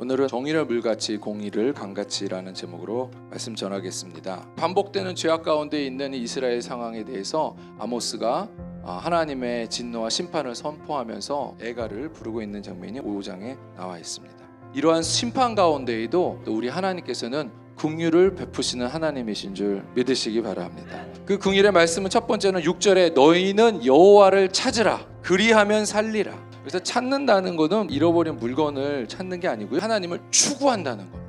오늘은 정의를 물같이 공의를 강같이라는 제목으로 말씀 전하겠습니다. 반복되는 죄악 가운데 있는 이스라엘 상황에 대해서 아모스가 아, 하나님의 진노와 심판을 선포하면서 애가를 부르고 있는 장면이 5장에 나와 있습니다. 이러한 심판 가운데에도 또 우리 하나님께서는 긍휼을 베푸시는 하나님이신 줄 믿으시기 바랍니다. 그 긍휼의 말씀은 첫 번째는 6절에 너희는 여호와를 찾으라 그리하면 살리라. 그래서 찾는다는 것은 잃어버린 물건을 찾는 게 아니고요. 하나님을 추구한다는 겁니다.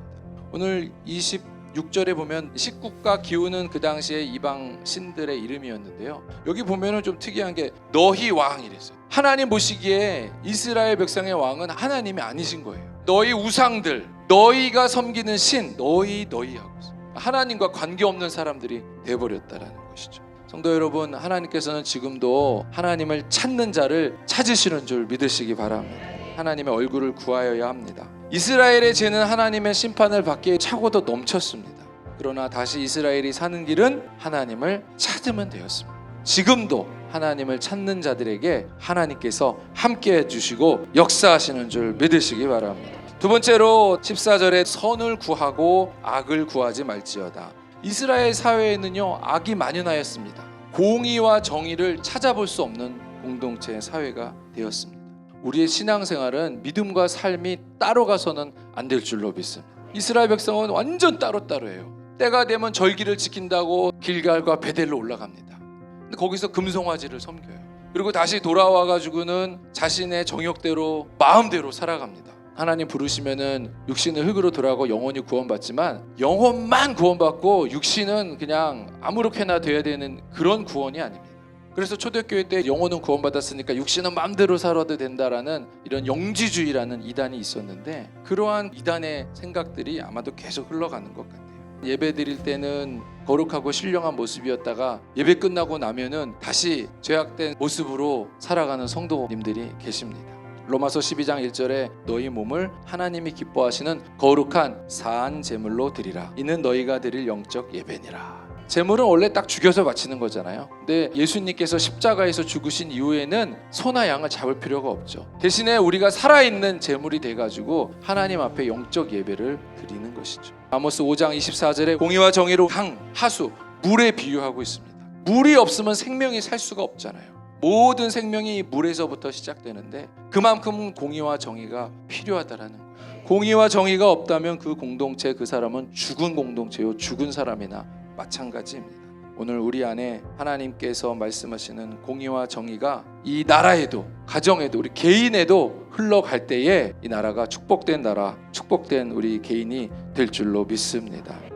오늘 26절에 보면 식국과 기우는 그 당시에 이방 신들의 이름이었는데요. 여기 보면은 좀 특이한 게 너희 왕이랬어요. 하나님 보시기에 이스라엘 백성의 왕은 하나님이 아니신 거예요. 너희 우상들, 너희가 섬기는 신, 너희 너희 하고 있어요. 하나님과 관계없는 사람들이 돼버렸다라는 것이죠. 성도 여러분, 하나님께서는 지금도 하나님을 찾는 자를 찾으시는 줄 믿으시기 바랍니다. 하나님의 얼굴을 구하여야 합니다. 이스라엘의 죄는 하나님의 심판을 받기에 차고도 넘쳤습니다. 그러나 다시 이스라엘이 사는 길은 하나님을 찾으면 되었습니다. 지금도 하나님을 찾는 자들에게 하나님께서 함께 해주시고 역사하시는 줄 믿으시기 바랍니다. 두 번째로 14절에 선을 구하고 악을 구하지 말지어다. 이스라엘 사회에는요 악이 만연하였습니다. 공의와 정의를 찾아볼 수 없는 공동체 사회가 되었습니다. 우리의 신앙생활은 믿음과 삶이 따로 가서는 안 될 줄로 믿습니다. 이스라엘 백성은 완전 따로따로예요. 때가 되면 절기를 지킨다고 길갈과 베델로 올라갑니다. 근데 거기서 금송아지를 섬겨요. 그리고 다시 돌아와 가지고는 자신의 정욕대로 마음대로 살아갑니다. 하나님 부르시면은 육신은 흙으로 돌아가고 영혼이 구원받지만 영혼만 구원받고 육신은 그냥 아무렇게나 돼야 되는 그런 구원이 아닙니다. 그래서 초대교회 때 영혼은 구원받았으니까 육신은 마음대로 살아도 된다라는 이런 영지주의라는 이단이 있었는데 그러한 이단의 생각들이 아마도 계속 흘러가는 것 같아요. 예배 드릴 때는 거룩하고 신령한 모습이었다가 예배 끝나고 나면은 다시 죄악된 모습으로 살아가는 성도님들이 계십니다. 로마서 12장 1절에 너희 몸을 하나님이 기뻐하시는 거룩한 사한 제물로 드리라. 이는 너희가 드릴 영적 예배니라. 제물은 원래 딱 죽여서 바치는 거잖아요. 근데 예수님께서 십자가에서 죽으신 이후에는 소나 양을 잡을 필요가 없죠. 대신에 우리가 살아있는 제물이 돼가지고 하나님 앞에 영적 예배를 드리는 것이죠. 아모스 5장 24절에 공의와 정의로 강, 하수, 물에 비유하고 있습니다. 물이 없으면 생명이 살 수가 없잖아요. 모든 생명이 물에서부터 시작되는데 그만큼 공의와 정의가 필요하다라는 거예요. 공의와 정의가 없다면 그 공동체 그 사람은 죽은 공동체요 죽은 사람이나 마찬가지입니다. 오늘 우리 안에 하나님께서 말씀하시는 공의와 정의가 이 나라에도 가정에도 우리 개인에도 흘러갈 때에 이 나라가 축복된 나라, 축복된 우리 개인이 될 줄로 믿습니다.